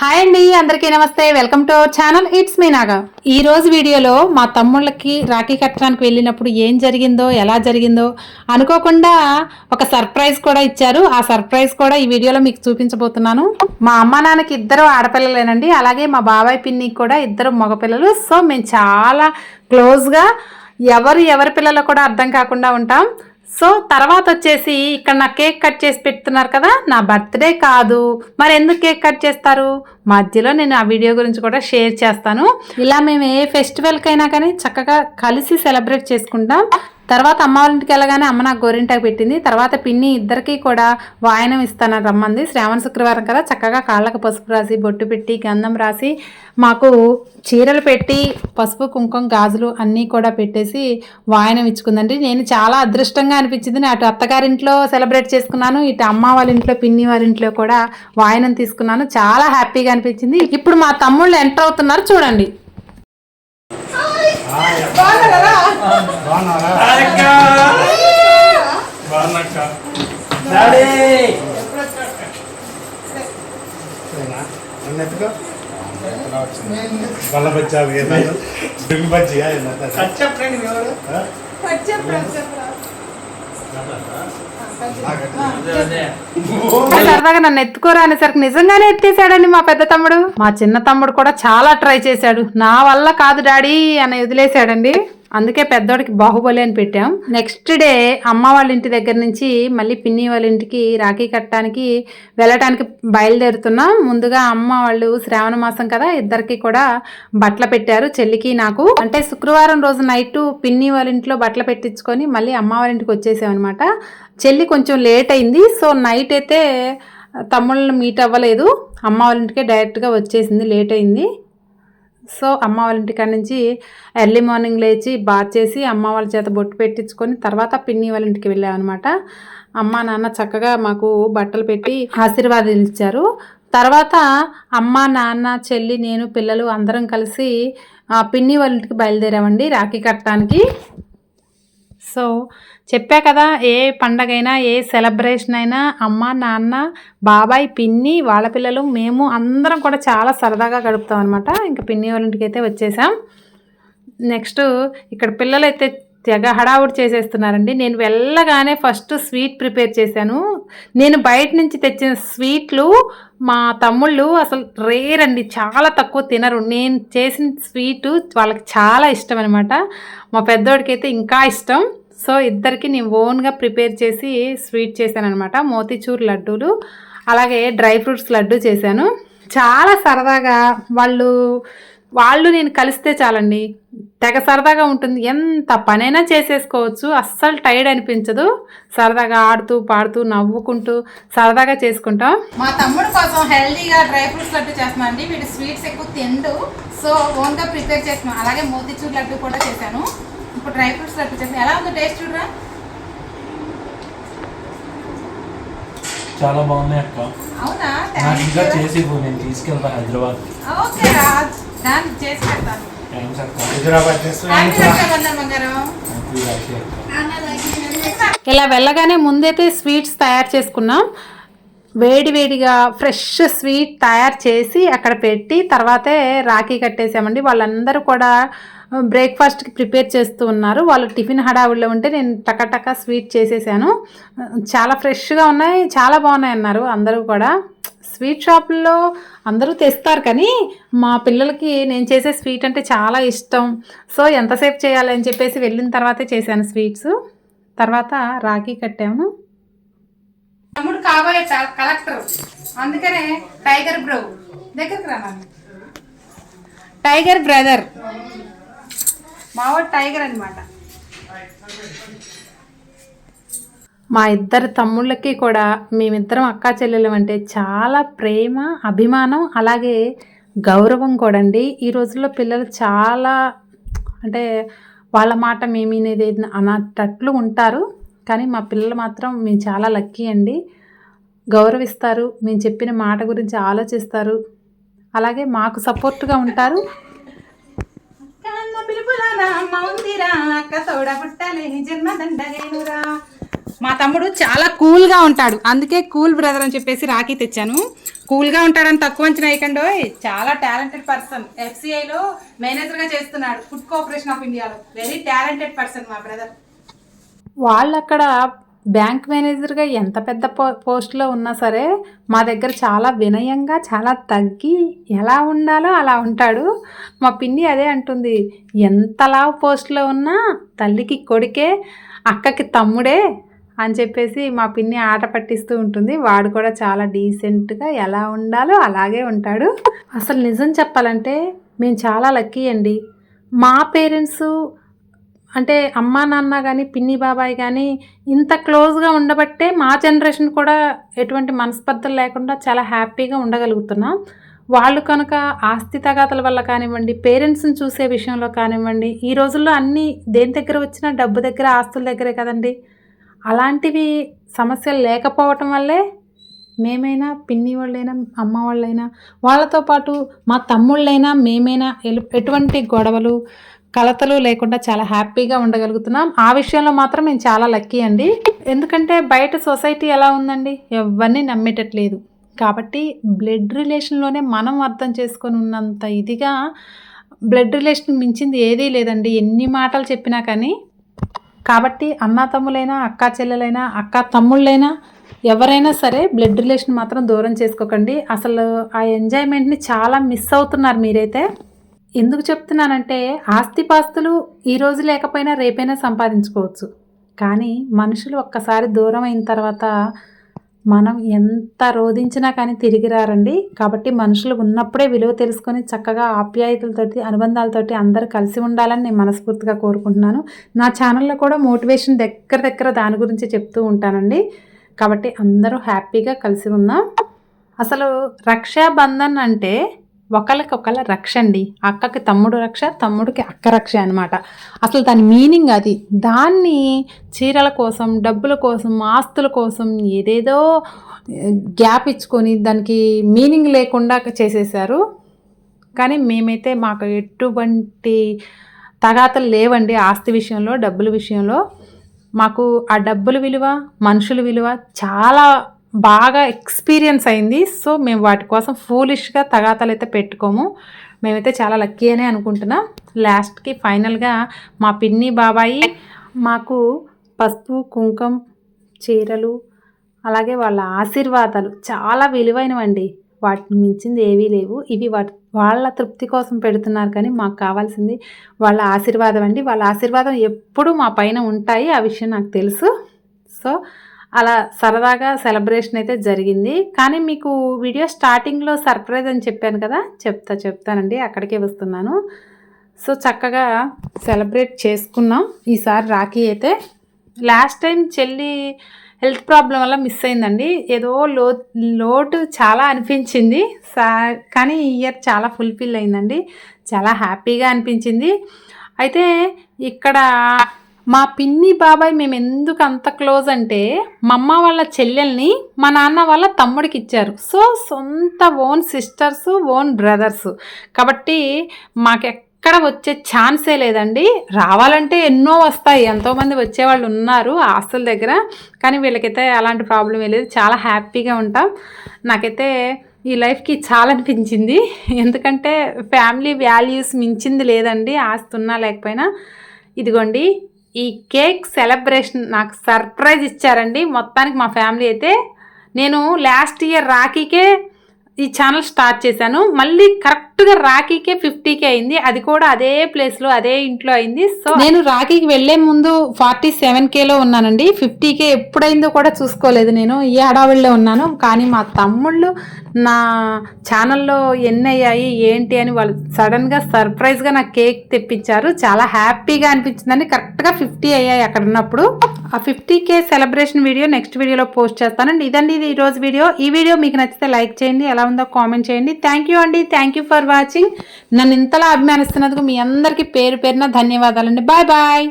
Hi అండి అందరికీ నమస్తే. Welcome to our channel it's me Naga. ఈ రోజు వీడియోలో మా తమ్ముళ్ళకి రాఖీ కట్టడానికి వెళ్ళినప్పుడు ఏం జరిగిందో ఎలా జరిగిందో అనుకోకుండా ఒక సర్ప్రైజ్ కూడా ఇచ్చారు. ఆ సర్ప్రైజ్ కూడా ఈ వీడియోలో మీకు చూపించబోతున్నాను. మా అమ్మ నాన్నకి ఇద్దరు ఆడపిల్లలేనండి. అలాగే మా బాబాయ్ పిన్నికి కూడా ఇద్దరు మగపిల్లలు. సో మేము చాలా క్లోజ్గా ఎవరు ఎవరి పిల్లలు కూడా అర్థం కాకుండా ఉంటాం. సో తర్వాత వచ్చేసి ఇక్కడ నా కేక్ కట్ చేసి పెడుతున్నారు కదా నా బర్త్డే కాదు. మరి ఎందుకు కేక్ కట్ చేస్తారు? మధ్యలో నేను ఆ వీడియో గురించి కూడా షేర్ చేస్తాను. ఇలా మేము ఏ ఫెస్టివల్కైనా కానీ చక్కగా కలిసి సెలబ్రేట్ చేసుకుంటాం. తర్వాత అమ్మ వాళ్ళ ఇంటికి వెళ్ళగానే అమ్మ నాకు గోరింటాకు పెట్టింది. తర్వాత పిన్ని ఇద్దరికి కూడా వాయనం ఇస్తానని రమ్మంది. శ్రావణ శుక్రవారం కదా చక్కగా కాళ్ళకు పసుపు రాసి బొట్టు పెట్టి గంధం రాసి మాకు చీరలు పెట్టి పసుపు కుంకుమ గాజులు అన్నీ కూడా పెట్టేసి వాయనం ఇచ్చుకుందండి. నేను చాలా అదృష్టంగా అనిపించింది. నేను అటు అత్తగారింట్లో సెలబ్రేట్ చేసుకున్నాను. ఇటు అమ్మ వాళ్ళ ఇంట్లో పిన్ని వాళ్ళ ఇంట్లో కూడా వాయనం తీసుకున్నాను. చాలా హ్యాపీగా అనిపించింది. ఇప్పుడు మా తమ్ముళ్ళు ఎంటర్ అవుతున్నారు చూడండి. బల్ల బజ్జా బజ్జియా? సరదాగా నన్ను ఎత్తుకోరా అనేసరికి నిజంగానే ఎత్తేసాడండి మా పెద్ద తమ్ముడు. మా చిన్న తమ్ముడు కూడా చాలా ట్రై చేశాడు. నా వల్ల కాదు డాడీ అని వదిలేశాడండి. అందుకే పెద్దోడికి బాహుబలి అని పెట్టాం. నెక్స్ట్ డే అమ్మ వాళ్ళ ఇంటి దగ్గర నుంచి మళ్ళీ పిన్ని వాళ్ళ ఇంటికి రాఖీ కట్టడానికి వెళ్ళటానికి బయలుదేరుతున్నాం. ముందుగా అమ్మ వాళ్ళు శ్రావణ మాసం కదా ఇద్దరికి కూడా బట్టలు పెట్టారు చెల్లికి నాకు. అంటే శుక్రవారం రోజు నైట్ పిన్ని వాళ్ళ ఇంట్లో బట్టలు పెట్టించుకొని మళ్ళీ అమ్మ వాళ్ళ ఇంటికి వచ్చేసాం అనమాట చెల్లి కొంచెం లేట్ అయింది సో నైట్ అయితే తమ్ముళ్ళని మీట్ అవ్వలేదు. అమ్మ వాళ్ళ ఇంటికే డైరెక్ట్గా వచ్చేసింది లేట్ అయింది. సో అమ్మ వాళ్ళ ఇంటికాడ నుంచి ఎర్లీ మార్నింగ్ లేచి బాత్ చేసి అమ్మ వాళ్ళ చేత బొట్టు పెట్టించుకొని తర్వాత పిన్ని వాళ్ళ ఇంటికి వెళ్ళామన్నమాట. అమ్మ నాన్న చక్కగా మాకు బట్టలు పెట్టి ఆశీర్వాదాలు ఇచ్చారు. తర్వాత అమ్మ నాన్న చెల్లి నేను పిల్లలు అందరం కలిసి ఆ, పిన్ని వాళ్ళ ఇంటికి బయలుదేరామండి రాఖీ కట్టడానికి. సో చెప్పా కదా ఏ పండగైనా ఏ సెలబ్రేషన్ అయినా అమ్మ నాన్న బాబాయ్ పిన్ని వాళ్ళ పిల్లలు మేము అందరం కూడా చాలా సరదాగా గడుపుతాం అనమాట ఇంకా పిన్ని వాళ్ళ ఇంటికి అయితే వచ్చేసాం. నెక్స్ట్ ఇక్కడ పిల్లలు అయితే తెగ హడావుడి చేసేస్తున్నారండి. నేను వెళ్ళగానే ఫస్ట్ స్వీట్ ప్రిపేర్ చేశాను. నేను బయట నుంచి తెచ్చిన స్వీట్లు మా తమ్ముళ్ళు అసలు రేర్ అండి. చాలా తక్కువ తినరు. నేను చేసిన స్వీటు వాళ్ళకి చాలా ఇష్టం అనమాట మా పెద్దోడికి అయితే ఇంకా ఇష్టం. సో ఇద్దరికి నేను ఓన్గా ప్రిపేర్ చేసి స్వీట్ చేశానమాట మోతిచూర్ మోతీచూర్ లడ్డూలు అలాగే డ్రై ఫ్రూట్స్ లడ్డు చేశాను. చాలా సరదాగా వాళ్ళు వాళ్ళు నేను కలిస్తే చాలండి. తెగ సరదాగా ఉంటుంది. ఎంత పనైనా చేసేసుకోవచ్చు. అస్సలు టైర్డ్ అనిపించదు. సరదాగా ఆడుతూ పాడుతూ నవ్వుకుంటూ సరదాగా చేసుకుంటాం. మా తమ్ముడు కోసం హెల్దీగా డ్రై ఫ్రూట్స్ లడ్డు చేస్తున్నాను అండి. వీడు స్వీట్స్ ఎక్కువ తిండు. సో ఓన్గా ప్రిపేర్ చేస్తున్నాను అలాగే మోతిచూర్ లడ్డు కూడా చేశాను. ఇప్పుడు డ్రై ఫ్రూట్స్ చేస్తాను ఎలా ఉందో టేస్ట్ చూడరా? చాలా బాగున్నాయి అక్క. అవునా? నాకు ఇంకా చేసి నేను తీసుకెళ్తా హైదరాబాద్. ఓకే రాజ్ దాన్ని చేసి పెడతాను. థ్యాంక్స్ అక్క. హైదరాబాద్ అక్క. ఇలా వెళ్ళగానే ముందైతే స్వీట్స్ తయారు చేసుకున్నాం. వేడి వేడిగా ఫ్రెష్ స్వీట్ తయారు చేసి అక్కడ పెట్టి తర్వాతే రాఖీ కట్టేసామండి. వాళ్ళందరూ కూడా బ్రేక్ఫాస్ట్కి ప్రిపేర్ చేస్తూ ఉన్నారు. వాళ్ళు టిఫిన్ హడావుడిలో ఉంటే నేను టకటక స్వీట్ చేసేసాను. చాలా ఫ్రెష్గా ఉన్నాయి చాలా బాగున్నాయి అన్నారు అందరూ కూడా. స్వీట్ షాపుల్లో అందరూ తెస్తారు కానీ మా పిల్లలకి నేను చేసే స్వీట్ అంటే చాలా ఇష్టం. సో ఎంతసేపు చేయాలి అని చెప్పేసి వెళ్ళిన తర్వాతే చేశాను స్వీట్స్. తర్వాత రాఖీ కట్టాము. తమ్ముడు కాబోయే కలెక్టర్. అందుకనే టైగర్ బ్రో దగ్గరికి రా టైగర్ బ్రదర్. మావాడు టైగర్ అనమాట మా ఇద్దరు తమ్ముళ్ళకి కూడా మేమిద్దరం అక్కా చెల్లెలు అంటే చాలా ప్రేమ అభిమానం అలాగే గౌరవం కూడా అండి. ఈ రోజుల్లో పిల్లలు చాలా అంటే వాళ్ళ మాట మేమినేది అన్నట్లు ఉంటారు. కానీ మా పిల్లలు మాత్రం మేము చాలా లక్కీ అండి. గౌరవిస్తారు మేము చెప్పిన మాట గురించి ఆలోచిస్తారు. అలాగే మాకు సపోర్ట్గా ఉంటారు. మౌందిరా అక్క తోడ పుట్టాలి జన్మ దండగేనురా మా తమ్ముడు చాలా కూల్గా ఉంటాడు. అందుకే కూల్ బ్రదర్ అని చెప్పేసి రాఖీ తెచ్చాను. కూల్గా ఉంటాడని తక్కువ అంచనా వేయకండి ఓయ్. చాలా టాలెంటెడ్ పర్సన్. ఎఫ్సిఐలో మేనేజర్గా చేస్తున్నాడు. ఫుడ్ కోఆపరేషన్ ఆఫ్ ఇండియాలో. వెరీ టాలెంటెడ్ పర్సన్ మా బ్రదర్. వాళ్ళక్కడ బ్యాంక్ మేనేజర్గా ఎంత పెద్ద పో పోస్ట్లో ఉన్నా సరే మా దగ్గర చాలా వినయంగా చాలా తగ్గి ఎలా ఉండాలో అలా ఉంటాడు. మా పిన్ని అదే అంటుంది ఎంతలా పోస్ట్లో ఉన్నా తల్లికి కొడుకే అక్కకి తమ్ముడే అని చెప్పేసి మా పిన్ని ఆట పట్టిస్తూ ఉంటుంది. వాడు కూడా చాలా డీసెంట్గా ఎలా ఉండాలో అలాగే ఉంటాడు. అసలు నిజం చెప్పాలంటే మేము చాలా లక్కీ అండి. మా పేరెంట్స్ అంటే అమ్మా నాన్న కానీ పిన్ని బాబాయ్ కానీ ఇంత క్లోజ్గా ఉండబట్టే మా జనరేషన్ కూడా ఎటువంటి మనస్పర్ధలు లేకుండా చాలా హ్యాపీగా ఉండగలుగుతున్నాం. వాళ్ళు కనుక ఆస్తి తగాతల వల్ల కానివ్వండి పేరెంట్స్ని చూసే విషయంలో కానివ్వండి ఈ రోజుల్లో అన్నీ దేని దగ్గర వచ్చినా డబ్బు దగ్గర ఆస్తుల దగ్గరే కదండి. అలాంటివి సమస్యలు లేకపోవటం వల్లే మేమైనా పిన్ని వాళ్ళైనా అమ్మ వాళ్ళైనా వాళ్ళతో పాటు మా తమ్ముళ్ళైనా మేమైనా ఎటువంటి గొడవలు కలతలు లేకుండా చాలా హ్యాపీగా ఉండగలుగుతున్నాం. ఆ విషయంలో మాత్రం నేను చాలా లక్కీ అండి. ఎందుకంటే బయట సొసైటీ ఎలా ఉందండి? ఎవరిని నమ్మేటట్లేదు. కాబట్టి బ్లడ్ రిలేషన్లోనే మనం అర్థం చేసుకొని ఉన్నంత ఇదిగా బ్లడ్ రిలేషన్ మించింది ఏదీ లేదండి. ఎన్ని మాటలు చెప్పినా కానీ. కాబట్టి అన్న తమ్ములైనా అక్క చెల్లెలైనా అక్క తమ్ముళ్ళైనా ఎవరైనా సరే బ్లడ్ రిలేషన్ మాత్రం దూరం చేసుకోకండి. అసలు ఆ ఎంజాయ్మెంట్ని చాలా మిస్ అవుతున్నారు మీరైతే. ఎందుకు చెప్తున్నానంటే ఆస్తిపాస్తులు ఈరోజు లేకపోయినా రేపైనా సంపాదించుకోవచ్చు. కానీ మనుషులు ఒక్కసారి దూరం అయిన తర్వాత మనం ఎంత రోధించినా కానీ తిరిగి రారండి. కాబట్టి మనుషులు ఉన్నప్పుడే విలువ తెలుసుకొని చక్కగా ఆప్యాయతలతోటి అనుబంధాలతోటి అందరూ కలిసి ఉండాలని నేను మనస్ఫూర్తిగా కోరుకుంటున్నాను. నా ఛానల్లో కూడా మోటివేషన్ దగ్గర దగ్గర దాని గురించి చెప్తూ ఉంటానండి. కాబట్టి అందరూ హ్యాపీగా కలిసి ఉందాం. అసలు రక్షాబంధన్ అంటే ఒకళ్ళకొకళ్ళ రక్ష అండి. అక్కకి తమ్ముడు రక్ష తమ్ముడికి అక్క రక్ష అనమాట అసలు దాని మీనింగ్ అది. దాన్ని చీరల కోసం డబ్బుల కోసం ఆస్తుల కోసం ఏదేదో గ్యాప్ ఇచ్చుకొని దానికి మీనింగ్ లేకుండా చేసేసారు కానీ మేమైతే మాకు ఎటువంటి తగాతలు లేవండి ఆస్తి విషయంలో డబ్బుల విషయంలో. మాకు ఆ డబ్బుల విలువ మనుషుల విలువ చాలా బాగా ఎక్స్పీరియన్స్ అయింది. సో మేము వాటి కోసం ఫూలిష్గా తగాతాలు అయితే పెట్టుకోము. మేమైతే చాలా లక్కీ అనే అనుకుంటున్నాం. లాస్ట్కి ఫైనల్గా మా పిన్ని బాబాయి మాకు పసుపు కుంకం చీరలు అలాగే వాళ్ళ ఆశీర్వాదాలు చాలా విలువైనవండి. వాటిని మించింది ఏవీ లేవు. ఇవి వాటి వాళ్ళ తృప్తి కోసం పెడుతున్నారు కానీ మాకు కావాల్సింది వాళ్ళ ఆశీర్వాదం అండి. వాళ్ళ ఆశీర్వాదం ఎప్పుడూ మా పైన ఉంటాయి. ఆ విషయం నాకు తెలుసు. సో అలా సరదాగా సెలబ్రేషన్ అయితే జరిగింది. కానీ మీకు వీడియో స్టార్టింగ్లో సర్ప్రైజ్ అని చెప్పాను కదా చెప్తా చెప్తానండి అక్కడికే వస్తున్నాను. సో చక్కగా సెలబ్రేట్ చేసుకున్నాం. ఈసారి రాఖీ అయితే లాస్ట్ టైం చెల్లి హెల్త్ ప్రాబ్లం వల్ల మిస్ అయిందండి. ఏదో లో లోటు చాలా అనిపించింది. సా కానీ ఈ ఇయర్ చాలా ఫుల్ఫిల్ అయిందండి. చాలా హ్యాపీగా అనిపించింది. అయితే ఇక్కడ మా పిన్ని బాబాయ్ మేము ఎందుకు అంత క్లోజ్ అంటే మా అమ్మ వాళ్ళ చెల్లెల్ని మా నాన్న వాళ్ళ తమ్ముడికి ఇచ్చారు. సో సొంత ఓన్ సిస్టర్స్ ఓన్ బ్రదర్స్. కాబట్టి మాకెక్కడ వచ్చే ఛాన్సే లేదండి. రావాలంటే ఎన్నో వస్తాయి. ఎంతోమంది వచ్చేవాళ్ళు ఉన్నారు ఆస్తుల దగ్గర. కానీ వీళ్ళకైతే అలాంటి ప్రాబ్లం లేదు. చాలా హ్యాపీగా ఉంటాం. నాకైతే ఈ లైఫ్కి చాలా అనిపించింది. ఎందుకంటే ఫ్యామిలీ వాల్యూస్ మించింది లేదండి. ఆస్తున్నా లేకపోయినా. ఇదిగోండి ఈ కేక్ సెలబ్రేషన్ నాకు సర్ప్రైజ్ ఇచ్చారండి. మొత్తానికి మా ఫ్యామిలీ అయితే నేను లాస్ట్ ఇయర్ రాఖీకే ఈ ఛానల్ స్టార్ట్ చేశాను. మళ్ళీ కరెక్ట్ కరెక్ట్గా రాఖీకే ఫిఫ్టీకే అయింది. అది కూడా అదే ప్లేస్లో అదే ఇంట్లో అయింది. సో నేను రాఖీకి వెళ్ళే ముందు ఫార్టీ సెవెన్ కేలో ఉన్నానండి. ఫిఫ్టీకే ఎప్పుడైందో కూడా చూసుకోలేదు నేను. ఈ హడావిడిలో ఉన్నాను. కానీ మా తమ్ముళ్ళు నా ఛానల్లో ఎన్ని అయ్యాయి ఏంటి అని వాళ్ళు సడన్గా సర్ప్రైజ్గా నాకు కేక్ తెప్పించారు. చాలా హ్యాపీగా అనిపించిందని కరెక్ట్గా ఫిఫ్టీ అయ్యాయి అక్కడ ఉన్నప్పుడు. ఆ fifty K celebration video next వీడియోలో పోస్ట్ చేస్తానండి. ఇదండి ఇది ఈరోజు వీడియో. ఈ వీడియో మీకు నచ్చితే లైక్ చేయండి. ఎలా ఉందో కామెంట్ చేయండి. థ్యాంక్ యూ అండి. Thank you for for watching నన్ను ఇంతలా అభిమానిస్తున్నందుకు మీ అందరికీ పేరు పేరున ధన్యవాదాలండి. Bye bye